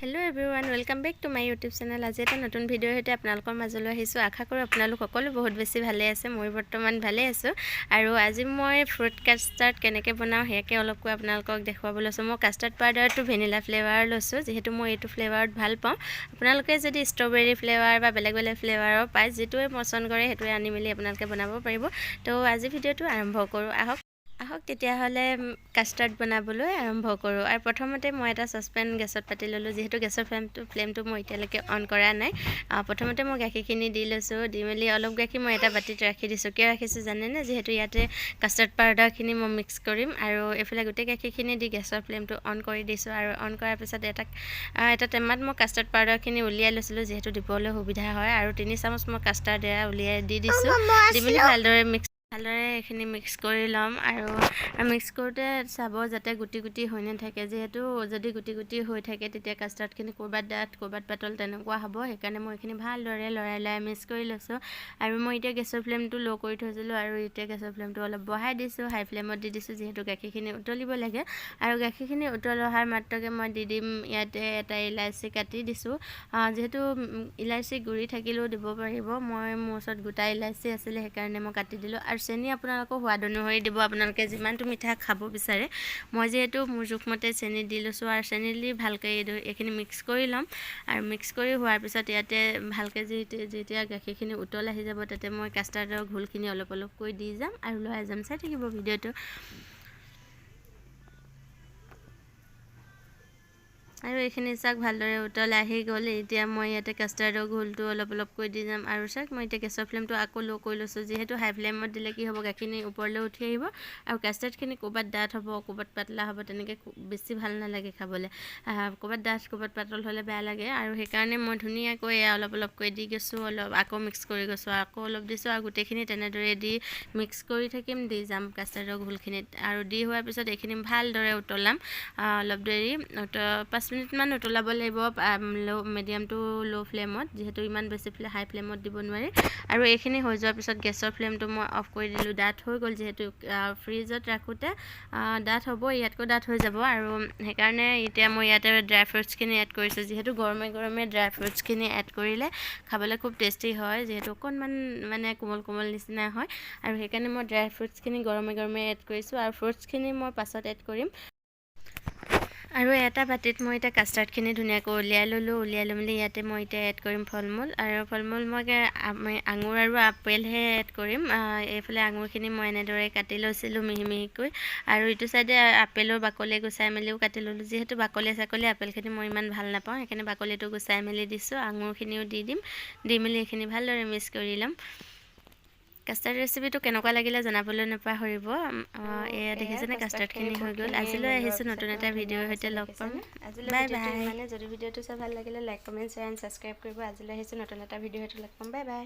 Hello' everyone welcome back to my YouTube channel আজি এটা নতুন ভিডিঅ'ৰ সৈতে আপোনালোকৰ মাজলৈ আহিছোঁ। আশা কৰোঁ আপোনালোক সকলো বহুত বেছি ভালে আছে মই বৰ্তমান ভালে আছোঁ। আৰু আজি মই ফ্ৰুট কাষ্টাৰ্ড কেনেকৈ বনাওঁ সেয়াকে অলপ কৈ আপোনালোকক দেখুৱাবলৈ লৈছোঁ মই কাষ্টাৰ্ড পাউডাৰটো ভেনিলা ফ্লেভাৰ লৈছোঁ যিহেতু মই এইটো ফ্লেভাৰত ভাল পাওঁ। আপোনালোকে যদি ষ্ট্ৰবেৰী ফ্লেভাৰ বা বেলেগ বেলেগ ফ্লেভাৰৰ পায় যিটোৱে পচন্দ কৰে সেইটোৱে আনি মেলি আপোনালোকে বনাব পাৰিব। তো আজি ভিডিঅ'টো আৰম্ভ কৰোঁ। আহক। আহক তেতিয়াহ'লে কাষ্টাৰ্ড বনাবলৈ আৰম্ভ কৰোঁ। আৰু প্ৰথমতে মই এটা চচপেন গেছত পাতি ল'লোঁ। যিহেতু গেছৰ ফ্লেমটো ফ্লেমটো মই এতিয়ালৈকে অন কৰা নাই। প্ৰথমতে মই গাখীৰখিনি দি লৈছোঁ। দি মেলি অলপ গাখীৰ মই এটা বাতিত ৰাখি দিছোঁ। কিয় ৰাখিছোঁ জানেনে? যিহেতু ইয়াতে কাষ্টাৰ্ড পাউডাৰখিনি মই মিক্স কৰিম। আৰু এইফালে গোটেই গাখীৰখিনি দি গেছৰ ফ্লেমটো অন কৰি দিছোঁ। আৰু অন কৰাৰ পিছত এটা এটা টেমাত মই কাষ্টাৰ্ড পাউডাৰখিনি উলিয়াই লৈছিলোঁ যিহেতু দিবলৈ সুবিধা হয়। আৰু তিনি চামুচ মই কাষ্টাৰ্ড এয়া উলিয়াই দি দিছোঁ। দি মেলি ভালদৰে মিক্স ভালদৰে এইখিনি মিক্স কৰি ল'ম আৰু মিক্স কৰোঁতে চাব যাতে গুটি গুটি হৈ নাথাকে। যিহেতু যদি গুটি গুটি হৈ থাকে তেতিয়া কাষ্টাৰ্ডখিনি ক'ৰবাত ডাঠ ক'ৰবাত পাতল তেনেকুৱা হ'ব। সেইকাৰণে মই এইখিনি ভালদৰে লৰাই লৰাই মিক্স কৰি লৈছোঁ। আৰু মই এতিয়া গেছৰ ফ্লেমটো ল' কৰি থৈছিলোঁ আৰু এতিয়া গেছৰ ফ্লেমটো অলপ বঢ়াই দিছোঁ। হাই ফ্লেমত দি দিছোঁ যিহেতু গাখীৰখিনি উতলিব লাগে। আৰু গাখীৰখিনি উতল অহাৰ মাত্ৰকে মই দি দিম ইয়াতে এটা ইলাচি কাটি দিছোঁ। যিহেতু ইলাচি গুড়ি থাকিলেও দিব পাৰিব। মই মোৰ ওচৰত গোটা ইলাচি আছিলে সেইকাৰণে মই কাটি দিলোঁ। আৰু চেনি আপোনালোকৰ সোৱাদ অনুসৰি দিব। আপোনালোকে যিমানটো মিঠা খাব বিচাৰে, মই যিহেতু মোৰ জোখমতে চেনি দি লৈছোঁ আৰু চেনি দি ভালকৈ এইখিনি মিক্স কৰি ল'ম। আৰু মিক্স কৰি হোৱাৰ পিছত ইয়াতে ভালকৈ যেতিয়া গাখীৰখিনি উতল আহি যাব, তাতে মই কাষ্টাৰ্ডৰ ঘোলখিনি অলপ অলপকৈ দি যাম আৰু লৰাই যাম। চাই থাকিব ভিডিঅ'টো। আৰু এইখিনি চাওক ভালদৰে উতল আহি গ'ল। এতিয়া মই ইয়াতে কাষ্টাৰ্ডৰ ঘোলটো অলপ অলপকৈ দি যাম। আৰু চাওক মই এতিয়া গেছৰ ফ্লেমটো আকৌ ল' কৰি লৈছোঁ। যিহেতু হাই ফ্লেমত দিলে কি হ'ব, গাখীৰখিনি ওপৰলৈ উঠি আহিব। আৰু কাষ্টাৰ্ডখিনি ক'ৰবাত ডাঠ হ'ব, ক'ৰবাত পাতলা হ'ব, তেনেকৈ বেছি ভালো নালাগে খাবলৈ। ক'ৰবাত ডাঠ, ক'ৰবাত পাতল হ'লে বেয়া লাগে। আৰু সেইকাৰণে মই ধুনীয়াকৈ এয়া অলপ অলপকৈ দি গৈছোঁ, অলপ আকৌ মিক্স কৰি গৈছোঁ, আকৌ অলপ দিছোঁ। আৰু গোটেইখিনি তেনেদৰে দি মিক্স কৰি থাকিম, দি যাম কাষ্টাৰ্ডৰ ঘোলখিনিত। আৰু দি হোৱাৰ পিছত এইখিনি ভালদৰে উতলাম। অলপ দেৰি পাঁচ মিনিটমান উতলাব লাগিব ল' মিডিয়াম টু ল' ফ্লেমত যিহেতু ইমান বেছি হাই ফ্লেমত দিব নোৱাৰি। আৰু এইখিনি হৈ যোৱাৰ পিছত গেছৰ ফ্লেমটো মই অফ কৰি দিলোঁ ডাঠ হৈ গ'ল যিহেতু ফ্ৰিজত ৰাখোঁতে ডাঠ হ'ব ইয়াতকৈ ডাঠ হৈ যাব। আৰু সেইকাৰণে এতিয়া মই ইয়াতে ড্ৰাই ফ্ৰুটছখিনি এড কৰিছোঁ যিহেতু গৰমে গৰমে ড্ৰাই ফ্ৰুটছখিনি এড কৰিলে খাবলৈ খুব টেষ্টি হয় যিহেতু অকণমান মানে কোমল কোমল নিচিনা হয়। আৰু সেইকাৰণে মই ড্ৰাই ফ্ৰুটছখিনি গৰমে গৰমে এড কৰিছোঁ। আৰু ফ্ৰুটছখিনি মই পাছত এড কৰিম। আৰু এটা বাতিত মই এতিয়া কাষ্টাৰ্ডখিনি ধুনীয়াকৈ উলিয়াই ল'লোঁ উলিয়াই লৈ মেলি ইয়াতে মই এতিয়া এড কৰিম ফল মূল আৰু ফল মূল মই আঙুৰ আৰু আপেলহে এড কৰিম। এইফালে আঙুৰখিনি মই এনেদৰে কাটি লৈছিলোঁ মিহি মিহিকৈ। আৰু ইটো চাইডে আপেলৰ বাকলি গুচাই মেলিও কাটি ল'লোঁ। যিহেতু বাকলি চাকলি আপেলখিনি মই ইমান ভাল নাপাওঁ সেইকাৰণে বাকলিটো গুচাই মেলি দিছোঁ। আঙুৰখিনিও দি দিম দি মেলি এইখিনি ভালদৰে মিক্স কৰি ল'ম। কাষ্টাৰ্ড ৰেচিপিটো কেনেকুৱা লাগিলে জনাবলৈ নাপাহৰিব এয়া দেখিছেনে? কাষ্টাৰ্ডখিনি হৈ গ'ল। আজিলৈ আহিছোঁ নতুন এটা ভিডিঅ'ৰ সৈতে লগ পাম। Bye bye. মানে যদি ভিডিঅ'টো চাই ভাল লাগিলে like comment share and subscribe কৰিব। আজিলৈ আহিছোঁ নতুন এটা ভিডিঅ'ৰ সৈতে লগ পাম। Bye bye.